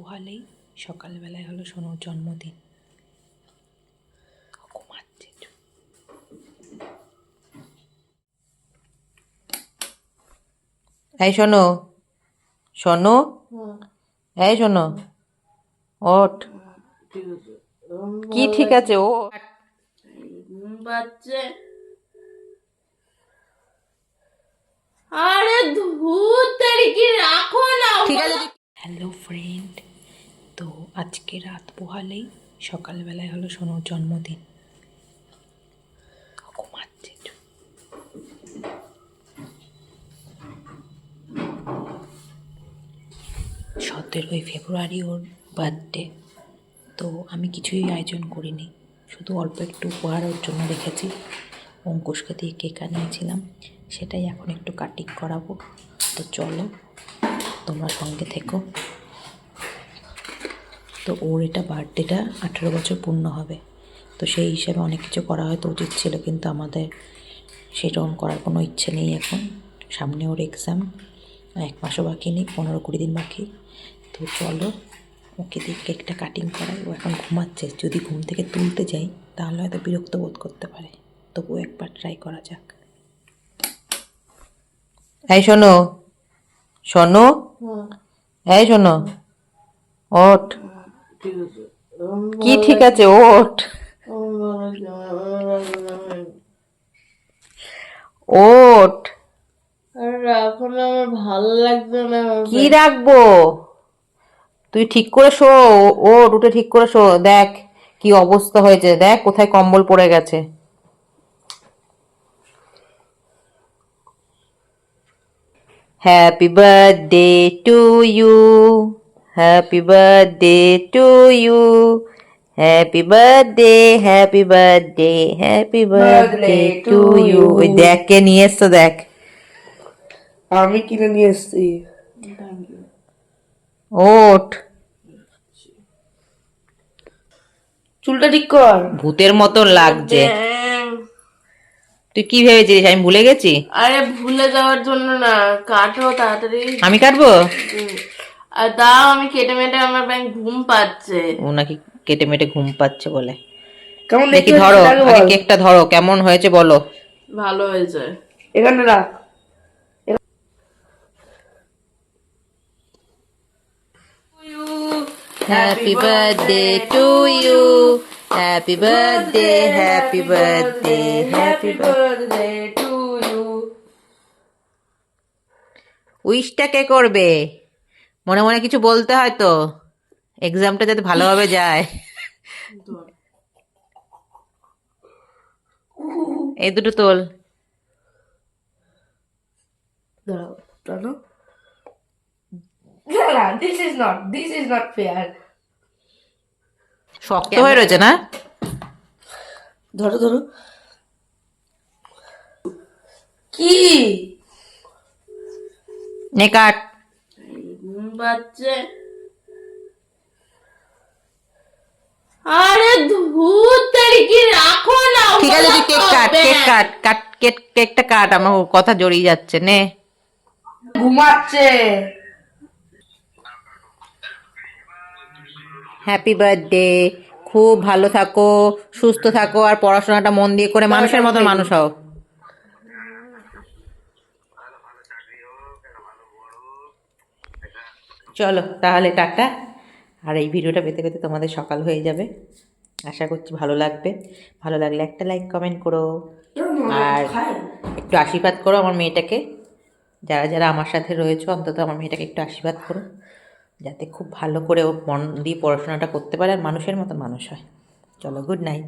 পোহালেই সকালবেলায় হলো সোনুর জন্মদিন। এই শোনো শোনো এই শোনো ওঠ। কি ঠিক আছে ও? আরে ধূতের কি রাখো না। ঠিক আছে হ্যালো ফ্রেন্ড। আজকে রাত পোহালেই সকালবেলায় হলো সোনুর জন্মদিন। ঘুমাচ্ছে। সতেরোই ফেব্রুয়ারি ওর বার্থডে, তো আমি কিছুই আয়োজন করিনি। শুধু অল্প একটু উপহার ওর জন্য রেখেছি। অঙ্কুশকে দিয়ে কেক আনিয়েছিলাম, সেটাই এখন একটু কাটিং করাবো। তো চলো, তোমরা সঙ্গে থেকো। তো ওর এটা বার্থডেটা আঠেরো বছর পূর্ণ হবে। তো সেই হিসেবে অনেক কিছু করা হয়তো উচিত ছিল কিন্তু আমাদের সেরকম করার কোনো ইচ্ছে নেই এখন। সামনে ওর এক্সাম এক মাসও বাকি নেই পনেরো কুড়ি দিন বাকি। তো চলো ওকে দিয়ে কেকটা কাটিং করাই। ও এখন ঘুমাচ্ছে যদি ঘুম থেকে তুলতে যাই তাহলে হয়তো বিরক্ত বোধ করতে পারে। তবু একবার ট্রাই করা যাক। এই শোনো শোনো এই শোনো ওঠ। কি ঠিক আছে। ওঠ। আরে এখন আমার ভালো লাগছে না কি রাখব? তুই ঠিক করে শো ওঠ উঠে ঠিক করে শো দেখ কি অবস্থা হয়েছে দেখ কোথায় কম্বল পড়ে গেছে। Happy birthday to you happy birthday to you happy birthday happy birthday happy birthday to you ওই দেখ কে নিয়ে এসছো দেখ। আমি কিনে নিয়ে এসছি। ওঠ চুলটা ঠিক কর। ভূতের মতন লাগছে। তুই কি ভেবেছিস আমি ভুলে গেছি? আরে ভুলে যাওয়ার জন্য না কাটো তাড়াতাড়ি। আমি কাটবো। আর দাও আমি কেটে মেটে আমার ব্যাংক ঘুম পাচ্ছে। ও নাকি কেটে মেটে ঘুম পাচ্ছে বলে। কেমন দেখি ধরো আগে কেকটা ধরো কেমন হয়েছে বলো। ভালো হয়েছে। এখানে রাখ। Happy birthday to you happy birthday happy birthday happy birthday to you wish কে করবে? মনে মনে কিছু বলতে হয় তো? এক্সামটা যাতে ভালোভাবে যায়। এই দুটো তোল। শক্ত হয়ে রয়েছে না? ধরো ধরো। কি? নে কাট ঘুম পাচ্ছে আরে ধূতের কি রাখো না? ঠিক আছে তুই cake cut cake cut cut cake কেকটা কাট আমার কথা জড়িয়ে যাচ্ছে নে। ঘুমাচ্ছে। হ্যাপি বার্থডে খুব ভালো থাকো সুস্থ থাকো আর পড়াশোনাটা মন দিয়ে করে মানুষের মতন মানুষ হও। চলো তাহলে টাটা। আর এই ভিডিওটা পেতে পেতে তোমাদের সকাল হয়ে যাবে। আশা করছি ভালো লাগবে। ভালো লাগলে একটা লাইক কমেন্ট করো। আর একটু আশীর্বাদ করো আমার মেয়েটাকে। যারা যারা আমার সাথে রয়েছে, অন্তত আমার মেয়েটাকে একটু আশীর্বাদ করো। যাতে খুব ভালো করে ও মন দিয়ে পড়াশোনাটা করতে পারে আর মানুষের মতো মানুষ হয়। চলো গুড নাইট